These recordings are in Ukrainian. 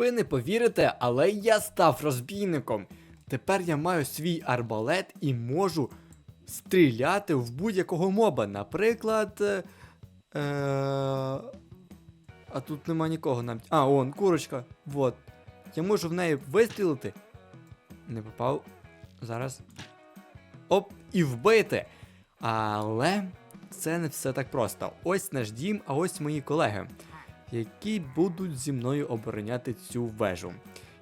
Ви не повірите, але я став розбійником. Тепер я маю свій арбалет і можу стріляти в будь-якого моба. Наприклад. Е... е, А тут нема нікого навіть. А, он, курочка. Вот. Я можу в неї вистрілити. Не попав. Зараз. Оп, і вбити. Але це не все так просто. Ось наш дім, а ось мої колеги, які будуть зі мною обороняти цю вежу.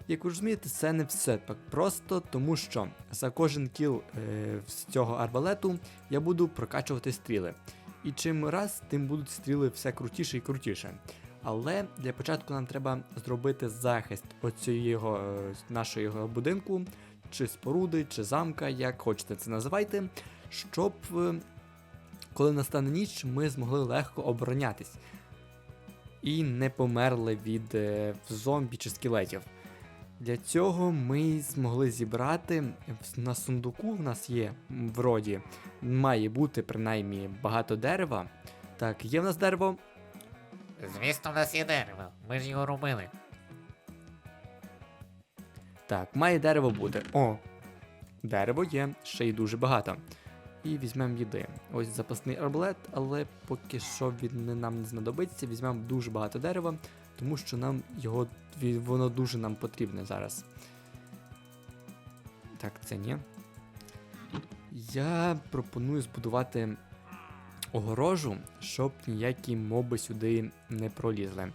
Як ви розумієте, це не все так просто, тому що за кожен кіл е, з цього арбалету я буду прокачувати стріли. І чим раз, тим будуть стріли все крутіше і крутіше. Але для початку нам треба зробити захист оцього е, нашого будинку, чи споруди, чи замка, як хочете це називайте, щоб е, коли настане ніч, ми змогли легко оборонятись і не померли від е, зомбі чи скелетів. Для цього ми змогли зібрати на сундуку. В нас є вроді, має бути принаймні багато дерева. Так, є в нас дерево. Звісно, в нас є дерево. Ми ж його робили. Так, має дерево бути. О! Дерево є, ще й дуже багато. І візьмемо їди. Ось запасний арбалет, але поки що він нам не знадобиться. Візьмемо дуже багато дерева, тому що нам його воно дуже нам потрібне зараз. Так, це ні. Я пропоную збудувати огорожу, щоб ніякі моби сюди не пролізли.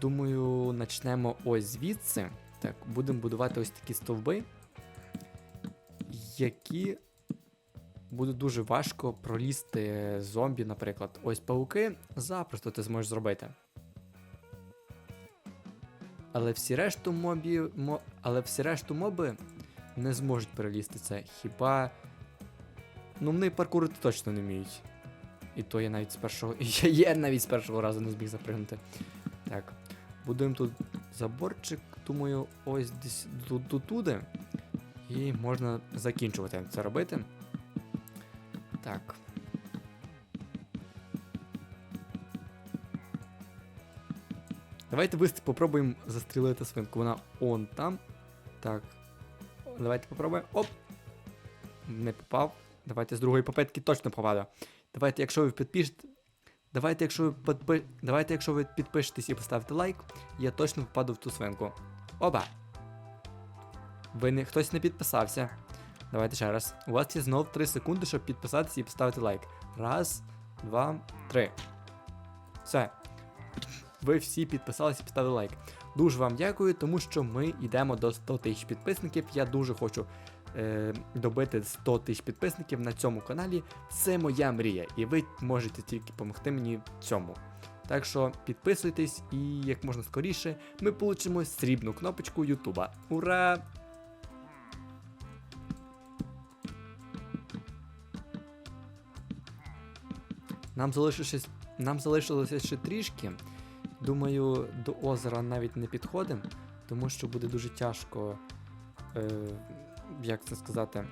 Думаю, почнемо ось звідси. Так, будемо будувати ось такі стовби, які буде дуже важко пролізти зомбі, наприклад. Ось пауки запросто ти зможеш зробити. Але всі решту мобі, мо, але всі решту моби не зможуть перелізти це. Хіба. Ну, вони паркурити точно не вміють. І то я навіть з першого. Я, навіть з першого разу не зміг запригнути. Так. Будуємо тут заборчик, думаю, ось десь туди. І можна закінчувати це робити. Так. Давайте вист попробуємо застрілити свинку. Вона он там. Так. Давайте попробуємо. Оп! Не попав. Давайте з другої попитки точно попаду. Давайте, якщо ви підпишете. Давайте, якщо ви підпи... Давайте, якщо ви підпишетесь і поставите лайк, я точно впаду в ту свинку. Оба! Ви не хтось не підписався. Давайте ще раз. У вас є знов 3 секунди, щоб підписатися і поставити лайк. Раз, два, три. Все. Ви всі підписалися і поставили лайк. Дуже вам дякую, тому що ми йдемо до 100 тисяч підписників. Я дуже хочу е, добити 100 тисяч підписників на цьому каналі. Це моя мрія, і ви можете тільки допомогти мені в цьому. Так що підписуйтесь і як можна скоріше ми получимо срібну кнопочку Ютуба. Ура! Нам залишилося, нам залишилося ще трішки. Думаю, до озера навіть не підходимо, тому що буде дуже тяжко, е, як це сказати,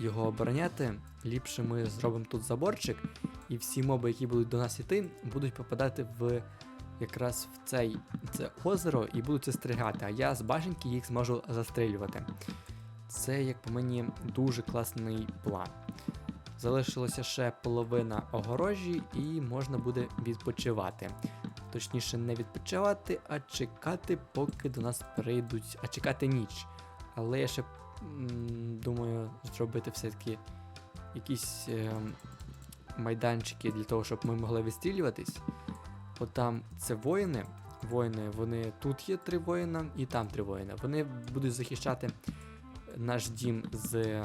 його обороняти. Ліпше ми зробимо тут заборчик, і всі моби, які будуть до нас іти, будуть попадати в якраз в цей, це озеро і будуть застрягати, а я з башеньки їх зможу застрілювати. Це, як по мені, дуже класний план. Залишилося ще половина огорожі, і можна буде відпочивати. Точніше, не відпочивати, а чекати, поки до нас прийдуть, а чекати ніч. Але я ще м, думаю зробити все-таки якісь е, майданчики для того, щоб ми могли вистрілюватись. От там це воїни. Воїни, вони тут є три воїна і там три воїна. Вони будуть захищати наш дім з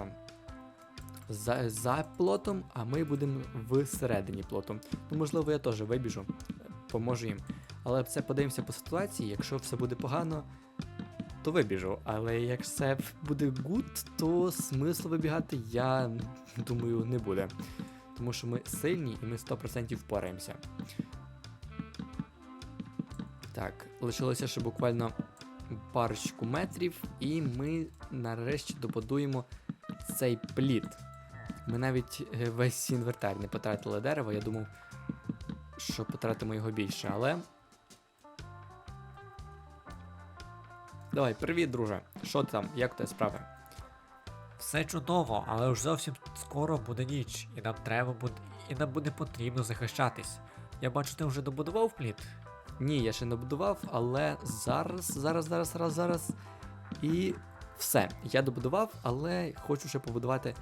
за, за плотом, а ми будемо всередині плотом. Ну, можливо, я теж вибіжу, поможу їм. Але це подивимося по ситуації. Якщо все буде погано, то вибіжу. Але як все буде гуд, то смислу вибігати, я думаю, не буде. Тому що ми сильні і ми 100% впораємося. Так, лишилося ще буквально парочку метрів, і ми нарешті добудуємо цей плід. Ми навіть е, весь інвертар не потратили дерева, я думав, що потратимо його більше, але Давай, привіт, друже. Що там? Як тебе справи? Все чудово, але ж зовсім скоро буде ніч, і нам треба буде. І нам буде потрібно захищатись. Я бачу, ти вже добудував плід. Ні, я ще не будував, але зараз, зараз, зараз, зараз, зараз. І все. Я добудував, але хочу ще побудувати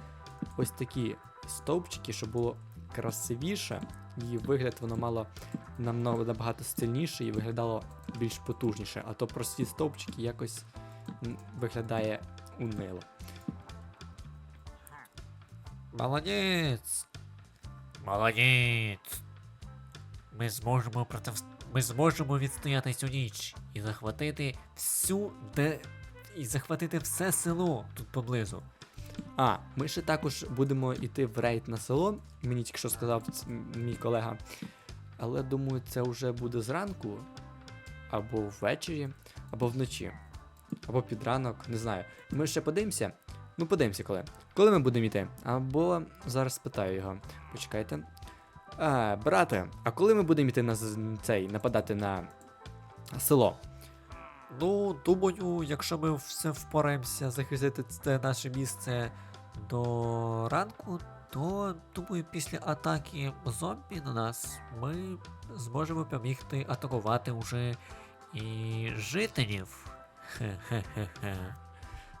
ось такі стовпчики, щоб було красивіше. І вигляд воно мало намного набагато стильніше і виглядало більш потужніше. А то прості стовпчики якось виглядає унило. Молодець! Молодець! Ми зможемо против... Ми зможемо відстояти цю ніч і захватити всю де. І захватити все село тут поблизу. А, ми ще також будемо йти в рейд на село. Мені тільки що сказав мій колега. Але думаю, це вже буде зранку, або ввечері, або вночі, або під ранок, не знаю. Ми ще подивимося. Ну, подивимося коли. Коли ми будемо йти? Або зараз спитаю його. Почекайте. А, брате, а коли ми будемо йти на цей нападати на село? Ну, думаю, якщо ми все впораємося захистити це наше місце до ранку, то думаю, після атаки зомбі на нас ми зможемо побігти атакувати уже і жителів.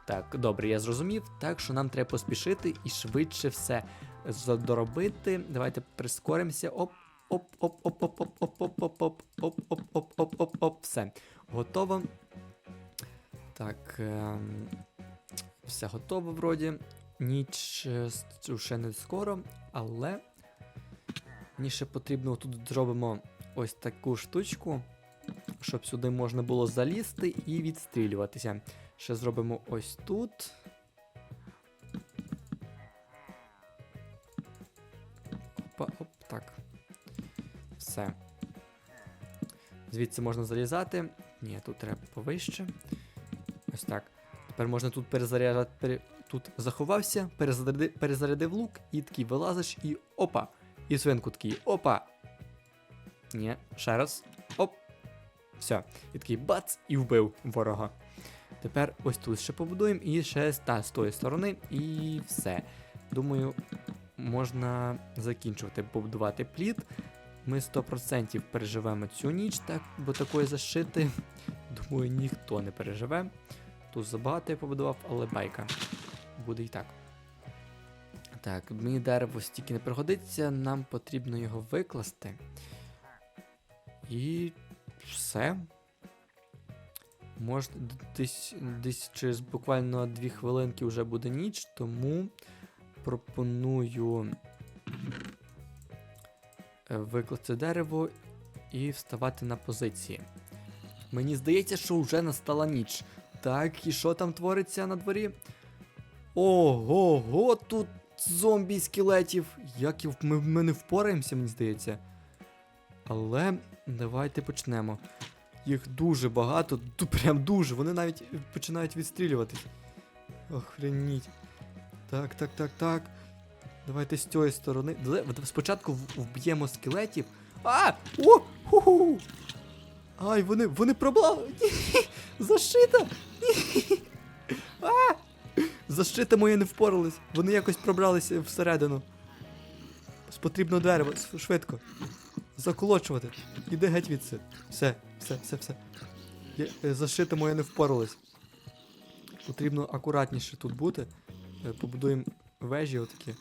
Так, добре, я зрозумів. Так що нам треба поспішити і швидше все задоробити. Давайте прискоримося. Оп, оп, оп, оп, оп, оп, оп, оп, оп, оп, оп, оп, оп, оп, оп, оп, все. Готово. Так. ем, Все готово вроді. Ніч ще не скоро, але мені ще потрібно тут зробимо ось таку штучку, щоб сюди можна було залізти і відстрілюватися. Ще зробимо ось тут. Опа, оп, так. Все. Звідси можна залізати. Ні, тут треба повище. Ось так. Тепер можна тут перезаряджати. Тут заховався, перезарядив, перезарядив лук, і такий вилазиш, і опа! І свинку такий, опа! Ні, ще раз. Оп! Все. І такий бац, і вбив ворога. Тепер ось тут ще побудуємо і ще та, з тої сторони, і все. Думаю, можна закінчувати побудувати плід. Ми 100% переживемо цю ніч, так, бо такої защити, думаю, ніхто не переживе. Тут забагато я побудував, але байка. Буде і так. Так, мені дерево стільки не пригодиться, нам потрібно його викласти. І все. Може, десь, десь через буквально дві хвилинки вже буде ніч, тому пропоную е, викласти дерево і вставати на позиції. Мені здається, що вже настала ніч. Так, і що там твориться на дворі? Ого, тут зомбі скелетів. Як ми, ми не впораємося, мені здається. Але давайте почнемо. Їх дуже багато, прям дуже. Вони навіть починають відстрілюватись. Охреніть. Так, так, так, так. Давайте з цієї сторони. Спочатку вб'ємо скелетів. А! О! Ху-ху! Ай, вони, вони пробла. Зашита! Защита моя не впоралась. Вони якось пробралися всередину. Потрібно дерево, швидко. Заколочувати. Іди геть відси. Все, все, все, все. Е, Зашита моя не впоралась. Потрібно акуратніше тут бути. Е, Побудуємо вежі отакі.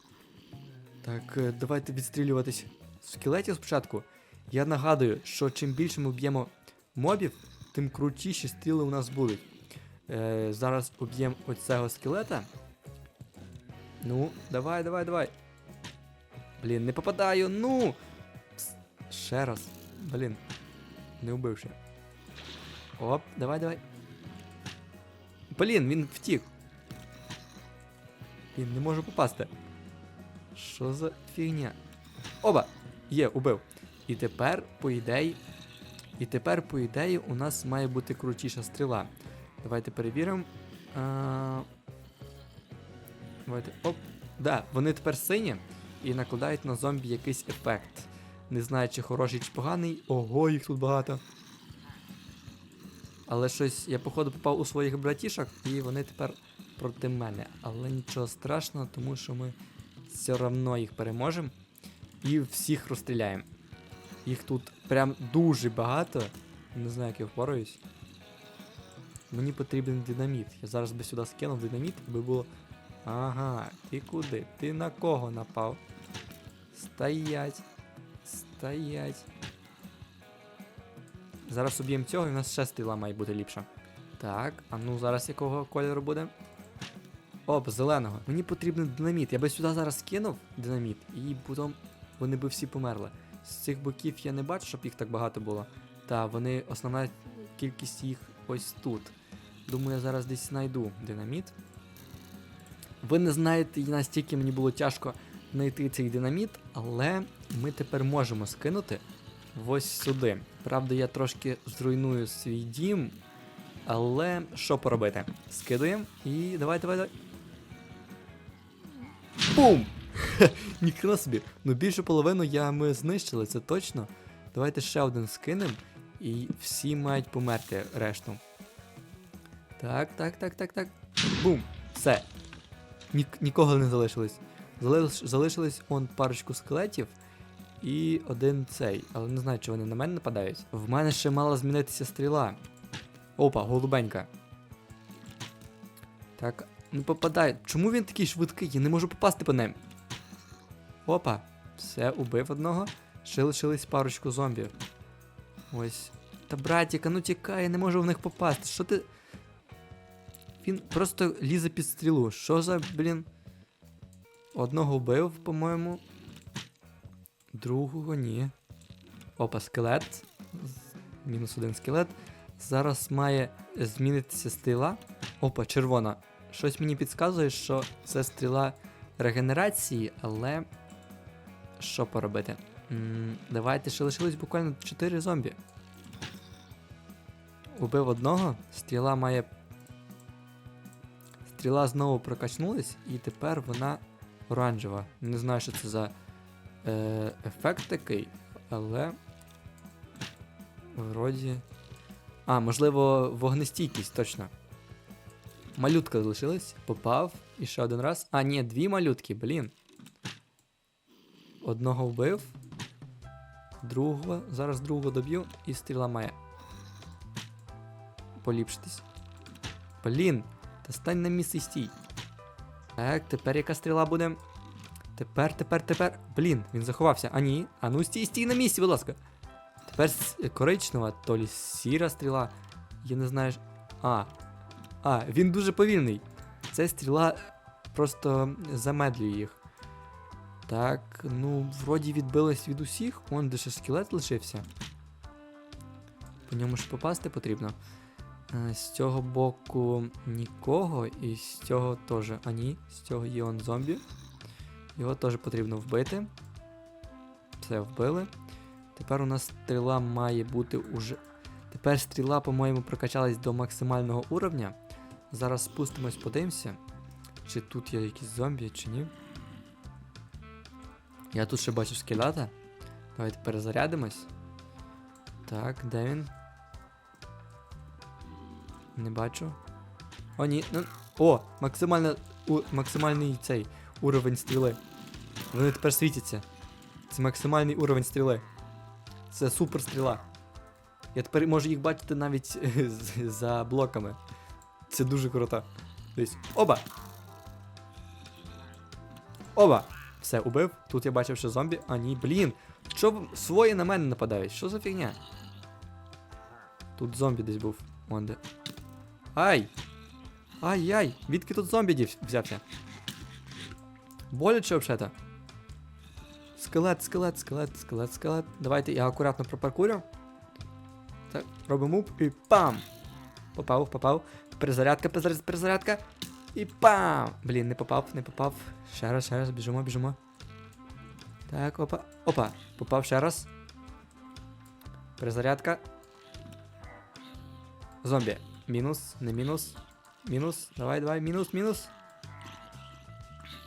Так, е, давайте відстрілюватись скелетів спочатку. Я нагадую, що чим більше ми б'ємо мобів, тим крутіші стріли у нас будуть. Е, зараз уб'ємо оцього скелета. Ну, давай, давай, давай. Блін, не попадаю, ну! Пс, Ще раз. Блін. Не вбив ще. Оп, давай, давай. Блін, він втік. Він не може попасти. Що за фігня? Оба! Є, убив. І тепер, по ідеї. І тепер, по ідеї, у нас має бути крутіша стріла. Давайте перевіримо. А... Давайте. Оп. Да, вони тепер сині і накладають на зомбі якийсь ефект. Не знаю, чи хороший, чи поганий. Ого, їх тут багато. Але щось я, походу, попав у своїх братішок, і вони тепер проти мене. Але нічого страшного, тому що ми все одно їх переможемо і всіх розстріляємо. Їх тут прям дуже багато. Не знаю, як я впораюсь. Мені потрібен динаміт. Я зараз би сюди скинув динаміт, аби було. Ага, ти куди? Ти на кого напав? Стоять. Стоять. Зараз уб'ємо цього, і в нас ще стріла має бути ліпша. Так, а ну зараз якого кольору буде? Оп, зеленого. Мені потрібен динаміт. Я би сюди зараз кинув динаміт, і потім вони би всі померли. З цих боків я не бачу, щоб їх так багато було. Та вони основна кількість їх ось тут. Думаю, я зараз десь знайду динаміт. Ви не знаєте, настільки мені було тяжко знайти цей динаміт, але ми тепер можемо скинути ось сюди. Правда, я трошки зруйную свій дім. Але що поробити? Скидуємо і давай, давай, давай. Бум! Ніхрена собі. Ну більшу половину я ми знищили, це точно. Давайте ще один скинемо. І всі мають померти решту. Так, так, так, так, так. Бум! Все. Нік- нікого не залишилось. Залиш- залишились он парочку скелетів і один цей. Але не знаю, чи вони на мене нападають. В мене ще мала змінитися стріла. Опа, голубенька. Так, не попадає. Чому він такий швидкий? Я не можу попасти по ним. Опа, все, убив одного. Ще лишились парочку зомбів. Ось. Та братіка, ну тікай, я не можу в них попасти. Що ти. Він просто лізе під стрілу. Що за, блін? Одного вбив, по-моєму. Другого ні. Опа, скелет. Мінус один скелет. Зараз має змінитися стріла. Опа, червона. Щось мені підказує, що це стріла регенерації, але. Що поробити? Давайте ще лишилось буквально 4 зомбі. Убив одного, стріла має. Стріла знову прокачнулась, і тепер вона оранжева. Не знаю, що це за е, ефект такий, але. Вроді. А, можливо, вогнестійкість, точно. Малютка залишилась, попав. І ще один раз. А, ні, дві малютки, блін. Одного вбив. Другого. Зараз другого доб'ю, і стріла має. Поліпшитись. Блін, та стань на місце і стій. Так, тепер яка стріла буде? Тепер, тепер, тепер. Блін, він заховався. А ні. А ну стій, стій на місці, будь ласка. Тепер коричнева, то лі сіра стріла. Я не знаю. А. А, він дуже повільний. Ця стріла просто замедлює їх. Так, ну, вроді відбилась від усіх. Он де ще скелет лишився. По ньому ж попасти потрібно. Е, З цього боку нікого, і з цього теж. А ні, з цього є он зомбі. Його теж потрібно вбити. Все, вбили. Тепер у нас стріла має бути уже. Тепер стріла, по-моєму, прокачалась до максимального уровня. Зараз спустимось, подивимося, чи тут є якісь зомбі, чи ні. Я тут ще бачу скелета. Давайте перезарядимось. Так, де він? Не бачу. О, ні. Ну, о, максимальна, у, максимальний цей уровень стріли. Вони тепер світяться. Це максимальний уровень стріли. Це супер стріла. Я тепер можу їх бачити навіть за блоками. Це дуже круто. Тобто, оба! Оба! Все, убив. Тут я бачив, що зомбі. А ні, блін. Що свої на мене нападають? Що за фігня? Тут зомбі десь був. Вон де. Ай! Ай-яй! Відки тут зомбі дів- взявся? Боляче взагалі-то. Скелет, скелет, скелет, скелет, скелет. Давайте я акуратно пропаркурю. Так, робимо мув і пам! Попав, попав. Перезарядка, перезарядка. І пам! Блін, не попав, не попав. Ще раз, ще раз, біжимо, біжимо. Так, опа. Опа. Попав ще раз. Перезарядка. Зомбі. Мінус, не мінус. Мінус. Давай, давай, мінус, мінус.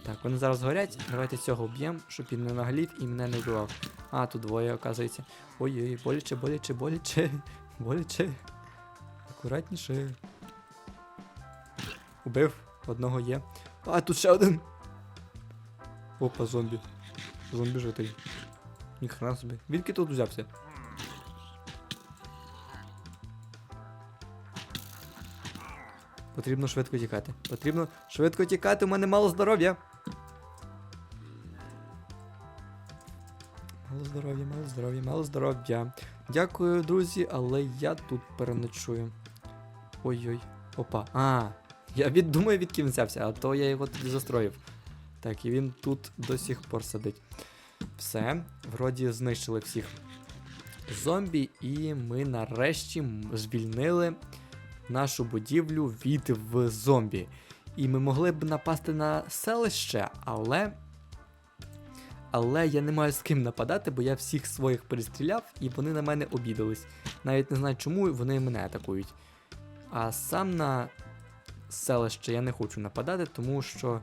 Так, вони зараз горять. Давайте цього вб'ємо, щоб він не наглів і мене не вбивав. А, тут двоє, оказується. Ой-ой, боляче, боляче, боляче. Боляче. Акуратніше. Убив, одного є. А, тут ще один. Опа, зомбі. Зомбі житель. Ніхрена собі. Відки тут взявся? Потрібно швидко тікати. Потрібно швидко тікати, у мене мало здоров'я. Мало здоров'я, мало здоров'я, мало здоров'я. Дякую, друзі, але я тут переночую. Ой-ой. Опа. А, я від, думаю, взявся, а то я його тоді застроїв. Так, і він тут до сих пор сидить. Все, вроді знищили всіх зомбі, і ми нарешті звільнили нашу будівлю від зомбі. І ми могли б напасти на селище, але. Але я не маю з ким нападати, бо я всіх своїх перестріляв, і вони на мене обідались. Навіть не знаю, чому вони мене атакують. А сам на селище я не хочу нападати, тому що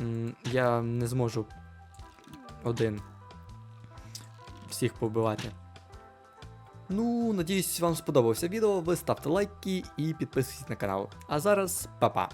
м, я не зможу один всіх побивати. Ну, надіюсь, вам сподобався відео. Ви ставте лайки і підписуйтесь на канал. А зараз па-па!